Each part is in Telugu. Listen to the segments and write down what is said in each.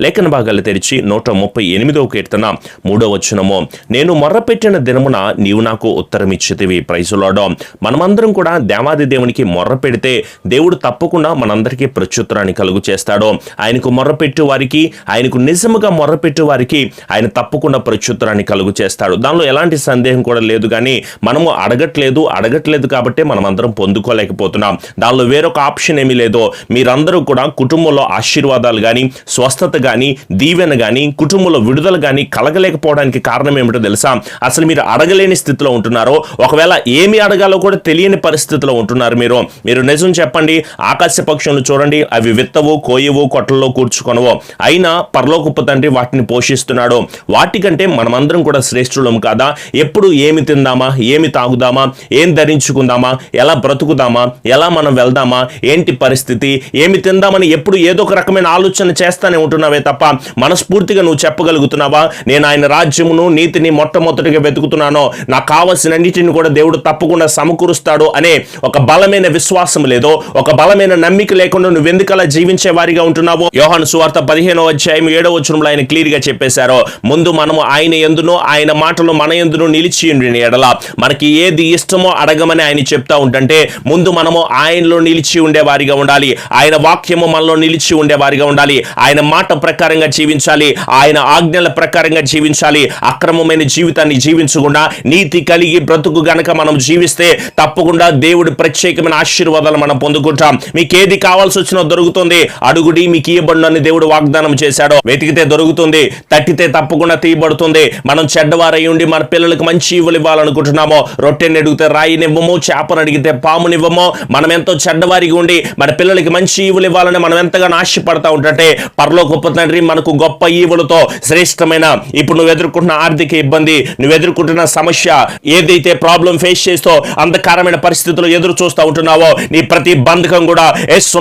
లేఖన భాగాలు తెరిచి నూట ముప్పై ఎనిమిదవ కీర్తన మూడో వచనము. నేను మొర్రపెట్టిన దినమున నీవు నాకు ఉత్తరం ఇచ్చితివి ప్రైజులాడో మనమందరం కూడా దేవాది దేవునికి మొర్ర పెడితే దేవుడు తప్పకుండా మనందరికీ ప్రత్యుత్తరాన్ని కలుగు చేస్తాడు. ఆయనకు మొర్రపెట్టు వారికి ఆయనకు నిజముగా మొర్రపెట్టు వారికి ఆయన తప్పకుండా ప్రత్యుత్తరాన్ని కలుగు చేస్తాడు. దానిలో ఎలాంటి సందేహం కూడా లేదు కానీ మనము అడగట్లేదు అడగట్లేదు కాబట్టి మనం అందరం పొందుకోలేకపోతున్నాం. దానిలో వేరొక ఆప్షన్ ఏమీ లేదు. మీరందరూ కూడా కుటుంబంలో ఆశీర్వాదాలు కానీ స్వస్థత కానీ దీవెన కానీ కుటుంబంలో విడుదల కానీ కలగలేకపోవడానికి కారణం ఏమిటో తెలుసా? అసలు మీరు అడగలేని స్థితిలో ఉంటున్నారో ఒకవేళ ఏమి అడగాలో కూడా తెలియని పరిస్థితిలో ఉంటున్నారు మీరు. మీరు నిజం చెప్పండి ఆకాశ పక్షులను చూడండి అవి విత్తవు కోయవు కొట్టల్లో కూర్చుకొనవు. అయినా పరలోకపు తండ్రి వాటిని పోషిస్తున్నాడు. వాటికంటే మనమందరం కూడా శ్రేష్ఠులం కాదా? ఎప్పుడు ఏమి తిందామా? ఏమి తాగుదామా? ఏం ధరించుకుందామా? ఎలా బ్రతుకుదామా? ఎలా మనం వెళ్దామా? ఏంటి పరిస్థితి? ఏమి తిందామని ఎప్పుడు ఏదో ఒక రకమైన ఆలోచన చేస్తానే చెప్తున్నావే తప్ప మనస్ఫూర్తిగా నువ్వు చెప్పగలుగుతున్నావా? నేను ఆయన రాజ్యమును నీతిని మొట్టమొదటిగా వెతుకుతున్నాను నాకు కావలసినన్నిటిని కూడా దేవుడు తప్పకుండా సమకూరుస్తాడు అనే ఒక బలమైన విశ్వాసం లేదో ఒక బలమైన నమ్మిక లేకుండా నువ్వు ఎందుకలా జీవించే వారిగా ఉంటున్నావో యోహాను సువార్త పదిహేనో అధ్యాయం ఏడో వచనంలో ఆయన క్లియర్గా చెప్పేశారు. ముందు మనము ఆయన ఎందునో ఆయన మాటలు మన ఎందును నిలిచి ఉండిన ఎడల. మనకి ఏది ఇష్టమో అడగమని ఆయన చెప్తా ఉంటుంటే ముందు మనము ఆయనలో నిలిచి ఉండే వారిగా ఉండాలి. ఆయన వాక్యము మనలో నిలిచి ఉండేవారిగా ఉండాలి. ఆయన మాట ప్రకారంగా జీవించాలి. ఆయన ఆజ్ఞల ప్రకారంగా జీవించాలి. అక్రమమైన జీవితాన్ని జీవించకుండా నీతి కలిగి బ్రతుకు గనక మనం జీవిస్తే తప్పకుండా దేవుడి ప్రత్యేకమైన ఆశీర్వాదాలు మనం పొందుకుంటాం. మీకు ఏది కావాల్సి వచ్చినా దొరుకుతుంది. అడుగుడి మీకు ఇవ్వబడి అని దేవుడు వాగ్దానం చేశాడు. వెతికితే దొరుకుతుంది. తట్టితే తప్పకుండా తీయబడుతుంది. మనం చెడ్డవారై ఉండి మన పిల్లలకు మంచి ఇవ్వలు ఇవ్వాలనుకుంటున్నామో రొట్టెని అడిగితే రాయినివ్వము చేపను అడిగితే పామునివ్వము మనం ఎంతో చెడ్డవారిగా ఉండి మన పిల్లలకి మంచి ఇవ్వలు ఇవ్వాలని మనం ఎంతగానో ఆశపడతా ఉంటే పరలో గొప్ప తండ్రి మనకు గొప్ప ఈవులతో శ్రేష్టమైన. ఇప్పుడు నువ్వు ఎదుర్కొంటున్న ఆర్థిక ఇబ్బంది నువ్వు ఎదుర్కొంటున్న సమస్య ఏదైతే ప్రాబ్లం ఫేస్ చేస్తో అంధకారమైన పరిస్థితులు ఎదురు చూస్తూ ఉంటున్నావో నీ ప్రతి బంధకం కూడా యేసు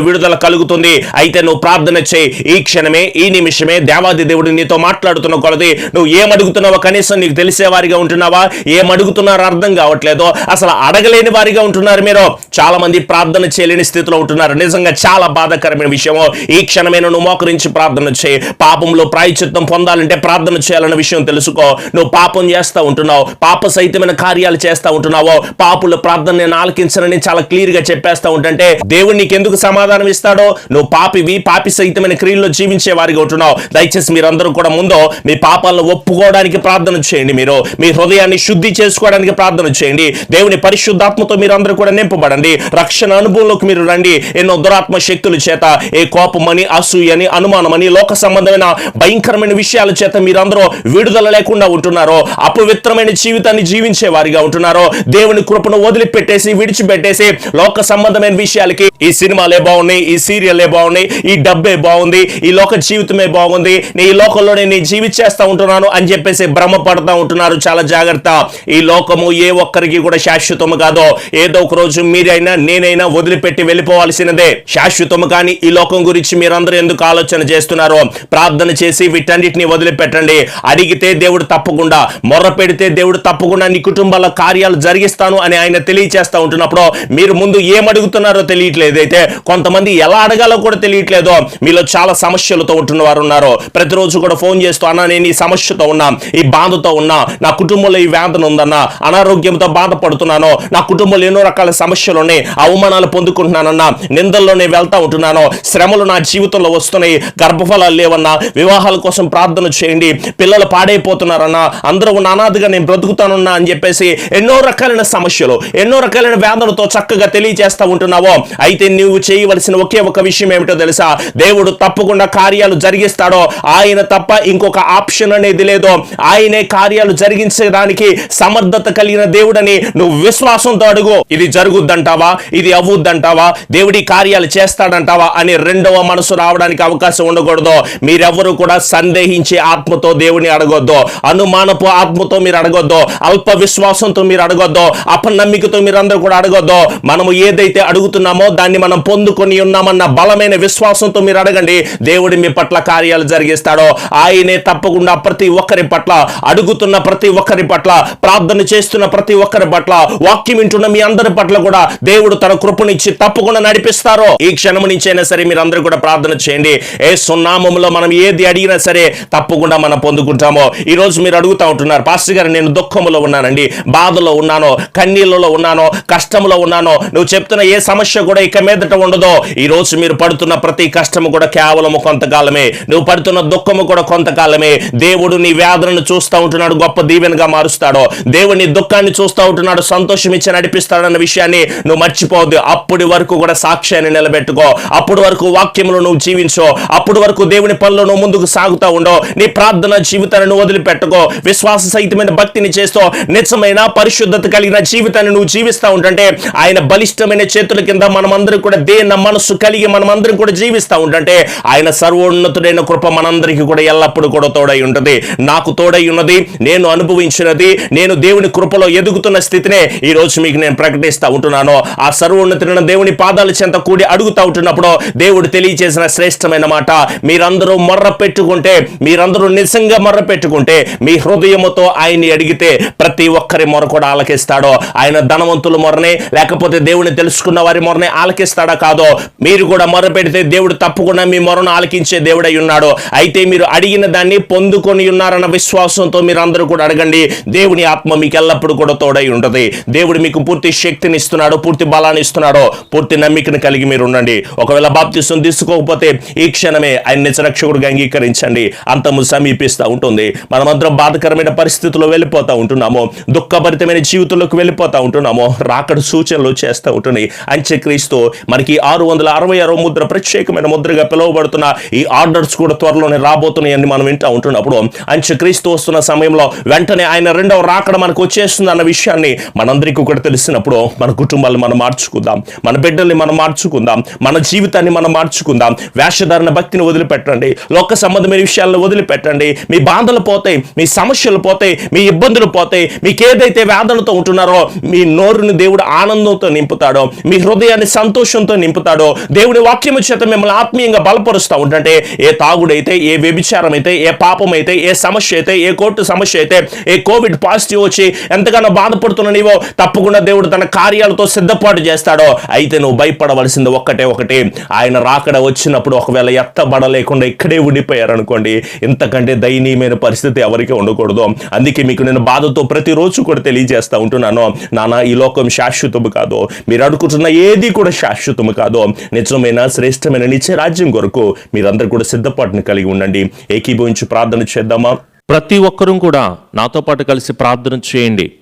విడుదల కలుగుతుంది. అయితే నువ్వు ప్రార్థన చేయి. ఈ క్షణమే ఈ నిమిషమే దేవాది దేవుడు నీతో మాట్లాడుతున్న కొలది నువ్వు ఏం కనీసం నీకు తెలిసే వారిగా ఉంటున్నావా? ఏం అడుగుతున్నారో అర్థం కావట్లేదు? అసలు అడగలేని వారిగా ఉంటున్నారు మీరు. చాలా మంది ప్రార్థన చేయలేని స్థితిలో ఉంటున్నారు. నిజంగా చాలా బాధాకరమైన విషయము. ఈ క్షణమే నువ్వు మోకరించి ప్రార్థన చేయి. పాపంలో ప్రాయచిత్తం పొందాలంటే ప్రార్థన చేయాలన్న విషయం తెలుసుకో. నువ్వు పాపం చేస్తూ ఉంటున్నావు. పాప సహితమైన కార్యాలు చేస్తూ ఉంటున్నావో. పాపుల ప్రార్థన నేను ఆలకించనని చాలా క్లియర్గా చెప్పేస్తా ఉంటుంటే దేవుడు నీకు ఎందుకు సమాధానం ఇస్తాడో? నువ్వు పాపివి పాపి సహితమైన క్రియల్లో జీవించే వారిగా ఉంటున్నావు. దయచేసి మీరందరూ కూడా ముందు మీ పాపాలను ఒప్పుకోవడానికి ప్రార్థన చేయండి మీరు. మీ హృదయాన్ని శుద్ధి చేసుకోవడానికి ప్రార్థన చేయండి. దేవుని పరిశుద్ధాత్మతో మీరందరూ కూడా నింపబడండి. రక్షణ అనుభవంలోకి మీరు రండి. ఎన్నో దురాత్మ శక్తుల చేత ఏ కోపమని అసూయని అనుమానమని లోక సంబంధమైన భయంకరమైన విషయాల చేత మీరందరూ విడుదల లేకుండా ఉంటున్నారో అపవిత్రమైన జీవితాన్ని జీవించే వారిగా ఉంటున్నారో దేవుని కృపను వదిలిపెట్టేసి విడిచిపెట్టేసి లోక సంబంధమైన విషయాలకి ఈ సినిమాలే బాగున్నాయి ఈ సీరియల్లే బాగున్నాయి ఈ డబ్బే బాగుంది ఈ లోక జీవితమే బాగుంది నీ ఈ లోకంలోనే నేను జీవించేస్తా ఉంటున్నాను అని చెప్పేసి భ్రమ పడతా ఉంటున్నారు చాలా జాగ్రత్త. ఈ లోకము ఏ ఒక్కరికి కూడా శాశ్వతము కాదో. ఏదో ఒక రోజు మీరైనా నేనైనా వదిలిపెట్టి వెళ్ళిపోవాల్సినదే. శాశ్వతము కానీ ఈ లోకం గురించి మీరందరూ ఎందుకు ఆలోచన చేస్తున్నారో? ప్రార్థన చేసి వీటన్నిటిని వదిలిపెట్టండి. అడిగితే దేవుడు తప్పకుండా మొర్ర పెడితే దేవుడు తప్పకుండా నీ కుటుంబాల కార్యాలు జరిగిస్తాను అని ఆయన తెలియచేస్తా ఉంటున్నప్పుడు మీరు ముందు ఏమడుగుతున్నారో తెలియట్లేదు. అయితే కొంతమంది ఎలా అడగాలో కూడా తెలియట్లేదో. మీలో చాలా సమస్యలతో ఉంటున్న వారు ఉన్నారు. ప్రతిరోజు కూడా ఫోన్ చేస్తూ అన్నా నేను ఈ సమస్యతో ఉన్నా ఈ బాధతో ఉన్నా నా కుటుంబంలో ఈ వేదన ఉందన్నా అనారోగ్యంతో బాధపడుతున్నాను నా కుటుంబంలో ఎన్నో రకాల సమస్యలు ఉన్నాయి అవమానాలు పొందుకుంటున్నానన్నా నిందల్లోనే వెళ్తా ఉంటున్నాను శ్రమలు నా జీవితంలో వస్తున్నాయి గర్భఫలాలు లేవన్నా వివాహాల కోసం ప్రార్థన చేయండి. పిల్లలు పాడైపోతున్నారన్నా అందరూ నానాదిగా నేను బ్రతుకుతానున్నా అని చెప్పేసి ఎన్నో రకాలైన సమస్యలు ఎన్నో రకాలైన వేదనతో చక్కగా తెలియజేస్తా ఉంటున్నావో. అయితే నువ్వు చేయవలసిన ఒకే ఒక విషయం ఏమిటో తెలుసా? దేవుడు తప్పకుండా కార్యాలు జరిగిస్తాడో ఆయన తప్ప ఇంకొక ఆప్షన్ అనేది లేదో. ఆయనే కార్యాలు జరిగించడానికి సమర్థత కలిగిన దేవుడని నువ్వు విశ్వాసంతో అడుగు. ఇది జరుగుద్దంటావా? ఇది అవ్వుద్దంటావా? దేవుడి కార్యాలు చేస్తాడంటావా? అని రెండవ మనసు రావడానికి అవకాశం ఉండకూడదు. మీరెవరు కూడా సందేహించే ఆత్మతో దేవుని అడగొద్దు. అనుమానపు ఆత్మతో మీరు అడగొద్దు. అల్ప విశ్వాసంతో మీరు అడగొద్దు. అపనమ్మికతో మీరు అందరూ కూడా అడగొద్దు. మనము ఏదైతే అడుగుతున్నామో దాన్ని మనం పొందుకొని ఉన్నామన్న బలమైన విశ్వాసంతో మీరు అడగండి. దేవుడి మీ పట్ల కార్యాలు జరిగిస్తాడో. ఆయనే తప్పకుండా ప్రతి ఒక్కరి పట్ల అడుగుతున్న ప్రతి ఒక్కరి పట్ల ప్రార్థన చేస్తున్న ప్రతి ఒక్కరి పట్ల వాక్యం వింటున్న మీ అందరి పట్ల కూడా దేవుడు తన కృపనిచ్చి తప్పకుండా నడిపిస్తారో ఈ క్షణం నుంచైనా సరే మీరు అందరూ కూడా ప్రార్థన చేయండి. ఏ సున్నామంలో మనం ఏది అడిగినా సరే తప్పకుండా మనం పొందుకుంటామో. ఈరోజు మీరు అడుగుతూ ఉంటున్నారు పాస్టర్ గారు నేను దుఃఖంలో ఉన్నానండి బాధలో ఉన్నానో కన్నీళ్ళలో ఉన్నానో కష్టంలో ఉన్నానో నువ్వు చెప్తున్న ఏ సమస్య కూడా ఇక మీదట ఉండదో. ఈరోజు మీరు పడుతున్న ప్రతి కష్టము కూడా కేవలము కొంతకాలమే. నువ్వు పడుతున్న దుఃఖము కూడా కొంతకాలమే. దేవుడు నీ వ్యాధులను చూస్తూ ఉంటున్నాడు గొప్ప దీవెనగా మారుస్తాడో. దేవుడు నీ దుఃఖాన్ని చూస్తూ ఉంటున్నాడు సంతోషం ఇచ్చి నడిపిస్తాడన్న విషయాన్ని నువ్వు మర్చిపోవద్దు. అప్పటి వరకు కూడా సాక్ష్యాన్ని నిలబెట్టుకో. అప్పటి వరకు వాక్యములు నువ్వు జీవించో. అప్పటి వరకు దేవుని పనులను ముందుకు సాగుతూ ఉండో నీ ప్రార్థన జీవితాన్ని నువ్వు వదిలిపెట్టుకో. విశ్వాస సహితమైన భక్తిని చేస్తూ నిజమైన పరిశుద్ధత కలిగిన జీవితాన్ని నువ్వు జీవిస్తూ ఉంటుంటే ఆయన బలిష్టమైన చేతుల కింద మనమందరం కూడా దేన్న మనస్సు కలిగి మనమందరం కూడా జీవిస్తూ ఉంటుంటే ఆయన సర్వోన్నతుడైన కృప మనందరికీ కూడా ఎల్లప్పుడూ కూడా తోడై ఉంటుంది. నాకు తోడై ఉన్నది నేను అనుభవించినది నేను దేవుని కృపలో ఎదుగుతున్న స్థితినే ఈ రోజు మీకు నేను ప్రకటిస్తూ ఉంటున్నాను. ఆ సర్వోన్నతుడైన దేవుని పాదాల చెంత కూడి అడుగుతూ ఉంటున్నప్పుడు దేవుడు తెలియచేసిన శ్రేష్టమైన మాట మీరందరూ మొర్ర పెట్టుకుంటే మీరందరూ నిజంగా మొర్ర పెట్టుకుంటే మీ హృదయముతో ఆయన్ని అడిగితే ప్రతి ఒక్కరి మొర కూడా ఆలకిస్తాడో. ఆయన ధనవంతుల మొరనే లేకపోతే దేవుని తెలుసుకున్న వారి మొరనే ఆలకిస్తాడా కాదో? మీరు కూడా మొర పెడితే దేవుడు తప్పకుండా మీ మొరను ఆలకించే దేవుడై ఉన్నాడు. అయితే మీరు అడిగిన దాన్ని పొందుకొని ఉన్నారన్న విశ్వాసంతో మీరు అందరూ కూడా అడగండి. దేవుని ఆత్మ మీకు ఎల్లప్పుడూ కూడా తోడై ఉంటుంది. దేవుడు మీకు పూర్తి శక్తిని ఇస్తున్నాడు పూర్తి బలాన్ని ఇస్తున్నాడో. పూర్తి నమ్మికను కలిగి మీరు ఉండండి. ఒకవేళ బాప్తిసం తీసుకోకపోతే ఈ మాత్రమే ఆయన నిజరక్షకుడిగా అంగీకరించండి. అంతము సమీపిస్తూ ఉంటుంది. మనమందరం బాధకరమైన పరిస్థితుల్లో వెళ్ళిపోతూ ఉంటున్నాము. దుఃఖభరితమైన జీవితంలోకి వెళ్ళిపోతూ ఉంటున్నాము. రాకడ సూచనలు చేస్తూ ఉంటుంది అంత్యక్రీస్తు మనకి ఆరు వందల అరవై ఆరో ముద్ర ప్రత్యేకమైన ముద్రగా పిలువబడుతున్న ఈ ఆర్డర్స్ కూడా త్వరలోనే రాబోతున్నాయని మనం వింటూ ఉంటున్నప్పుడు అంత్యక్రీస్తు వస్తున్న సమయంలో వెంటనే ఆయన రెండవ రాకడ మనకు వచ్చేస్తుంది అన్న విషయాన్ని మనందరికీ కూడా తెలిసినప్పుడు మన కుటుంబాలను మనం మార్చుకుందాం. మన బిడ్డల్ని మనం మార్చుకుందాం. మన జీవితాన్ని మనం మార్చుకుందాం. వేషధారణ భక్తి ఆసక్తిని వదిలిపెట్టండి. లోక సంబంధమైన విషయాలను వదిలిపెట్టండి. మీ బాధలు పోతాయి మీ సమస్యలు పోతాయి మీ ఇబ్బందులు పోతాయి. మీకు ఏదైతే వేదనతో ఉంటున్నారో మీ నోరుని దేవుడు ఆనందంతో నింపుతాడో. మీ హృదయాన్ని సంతోషంతో నింపుతాడో. దేవుడి వాక్యము చేత మిమ్మల్ని ఆత్మీయంగా బలపరుస్తూ ఉంటుంటే ఏ తాగుడైతే ఏ వ్యభిచారం అయితే ఏ పాపం అయితే ఏ సమస్య అయితే ఏ కోర్టు సమస్య అయితే ఏ కోవిడ్ పాజిటివ్ వచ్చి ఎంతగానో బాధపడుతున్న నీవో తప్పకుండా దేవుడు తన కార్యాలతో సిద్ధపాటు చేస్తాడో. అయితే నువ్వు భయపడవలసింది ఒక్కటే ఒకటి. ఆయన రాకడ వచ్చినప్పుడు ఒకవేళ పడలేకుండా ఇక్కడే ఉండిపోయారు అనుకోండి ఇంతకంటే దయనీయమైన పరిస్థితి ఎవరికి ఉండకూడదు. అందుకే మీకు నేను బాధతో ప్రతిరోజు కూడా తెలియజేస్తా ఉంటున్నాను. నాన్న ఈ లోకం శాశ్వతము కాదు. మీరు అడుగుతున్న ఏది కూడా శాశ్వతము కాదు. నిజమైన శ్రేష్టమైన నిత్య రాజ్యం కొరకు మీరందరూ కూడా సిద్ధపాటుని కలిగి ఉండండి. ఏకీభవించి ప్రార్థన చేద్దామా? ప్రతి ఒక్కరూ కూడా నాతో పాటు కలిసి ప్రార్థన చేయండి.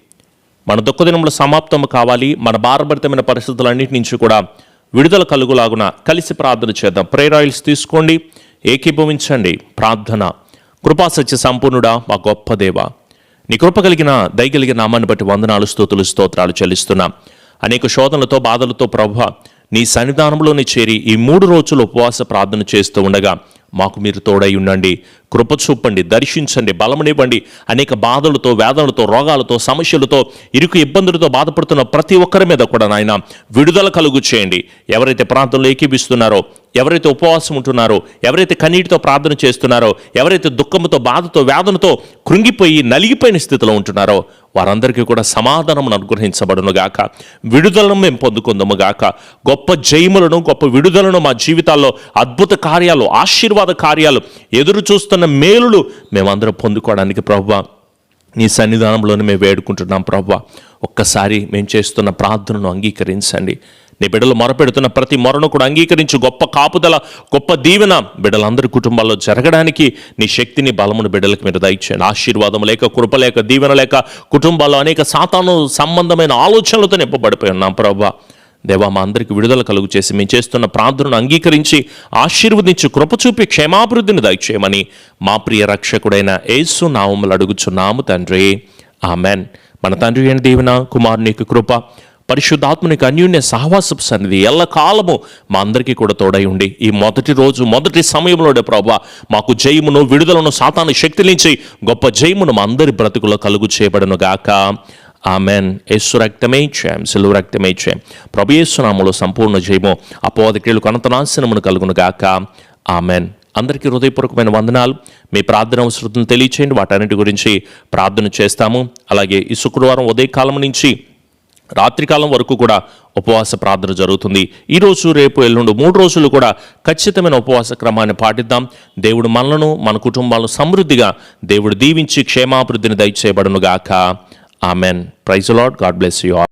మన దుఃఖదినంలో సమాప్తం కావాలి. మన భారభరితమైన పరిస్థితులన్నిటి నుంచి కూడా విడుదల కలుగులాగున కలిసి ప్రార్థన చేద్దాం. ప్రేయర్ ఆయిల్స్ తీసుకోండి. ఏకీభవించండి. ప్రార్థన. కృపాసత్య సంపూర్ణుడా మా గొప్ప దేవ. నీ కృప కలిగిన దయగలిగిన నామాన్ని బట్టి వందనాలు స్తోతులు స్తోత్రాలు చెల్లిస్తున్నాం. అనేక శోధనలతో బాధలతో ప్రభు నీ సన్నిధానంలోనే చేరి ఈ మూడు రోజులు ఉపవాస ప్రార్థన చేస్తూ ఉండగా మాకు మీరు తోడై ఉండండి. కృప చూపండి దర్శించండి బలమనివ్వండి. అనేక బాధలతో వేదనలతో రోగాలతో సమస్యలతో ఇరుకు ఇబ్బందులతో బాధపడుతున్న ప్రతి ఒక్కరి మీద కూడా నాయన విడుదల కలుగు చేయండి. ఎవరైతే ప్రాంతంలో ఏకీపిస్తున్నారో ఎవరైతే ఉపవాసం ఉంటున్నారో ఎవరైతే కన్నీటితో ప్రార్థన చేస్తున్నారో ఎవరైతే దుఃఖంతో బాధతో వేదనతో కృంగిపోయి నలిగిపోయిన స్థితిలో ఉంటున్నారో వారందరికీ కూడా సమాధానం అనుగ్రహించబడును గాక. విడుదలను మేము పొందుకుందాము గాక. గొప్ప జయములను గొప్ప విడుదలను మా జీవితాల్లో అద్భుత కార్యాలు ఆశీర్వాద కార్యాలు ఎదురు చూస్తున్న మేలులు మేమందరం పొందుకోవడానికి ప్రభావ. నీ సన్నిధానంలోనే మేము వేడుకుంటున్నాం ప్రభా ఒక్కసారి మేము చేస్తున్న ప్రార్థనను అంగీకరించండి. నీ బిడ్డలు మొరపెడుతున్న ప్రతి మొరను కూడా అంగీకరించి. గొప్ప కాపుదల గొప్ప దీవెన బిడ్డలందరి కుటుంబాల్లో జరగడానికి నీ శక్తిని బలమును బిడ్డలకు మీరు దయచేయండి. ఆశీర్వాదం లేక కృప లేక దీవెన లేక కుటుంబాల్లో అనేక సాతాను సంబంధమైన ఆలోచనలతో నింపబడిపోయి ఉన్నాం ప్రభా దేవా మా అందరికి విడుదల కలుగు చేసి మేము చేస్తున్న ప్రార్థనను అంగీకరించి ఆశీర్వదించి కృప చూపి క్షేమాభివృద్ధిని దయచేయమని మా ప్రియ రక్షకుడైన యేసు నామములు అడుగుచున్నాము తండ్రి. ఆమెన్. మన తండ్రి అయిన దీవెన కుమారునికి కృప పరిశుద్ధాత్మనికి అన్యూన్య సహవాసపు సన్నిధి ఎల్ల కాలము మా అందరికీ కూడా తోడై ఉండి ఈ మొదటి రోజు మొదటి సమయంలోనే ప్రభా మాకు జయమును విడుదలను సాతాను శక్తి నుంచి గొప్ప జయమును మా అందరి బ్రతుకులో కలుగు చేయబడను గాక ఆమెన్ యేసు రక్తమే చేయం సెలవు రక్తమే చేయం ప్రభు యేసునామలో సంపూర్ణ జయము అపోదక్రియలకు అనంతనాశనమును కలుగును గాక ఆమెన్ అందరికీ హృదయపూర్వకమైన వందనాలు మీ ప్రార్థన అవసరం తెలియచేయండి వాటన్నిటి గురించి ప్రార్థన చేస్తాము. అలాగే ఈ శుక్రవారం ఉదయకాలం నుంచి రాత్రికాలం వరకు కూడా ఉపవాస ప్రార్థన జరుగుతుంది. ఈ రోజు రేపు ఎల్లుండి మూడు రోజులు కూడా ఖచ్చితమైన ఉపవాస క్రమాన్ని పాటిద్దాం. దేవుడు మనలను మన కుటుంబాలను సమృద్ధిగా దేవుడు దీవించి క్షేమాభివృద్ధిని దయచేయబడును గాక amen praise lord God bless you all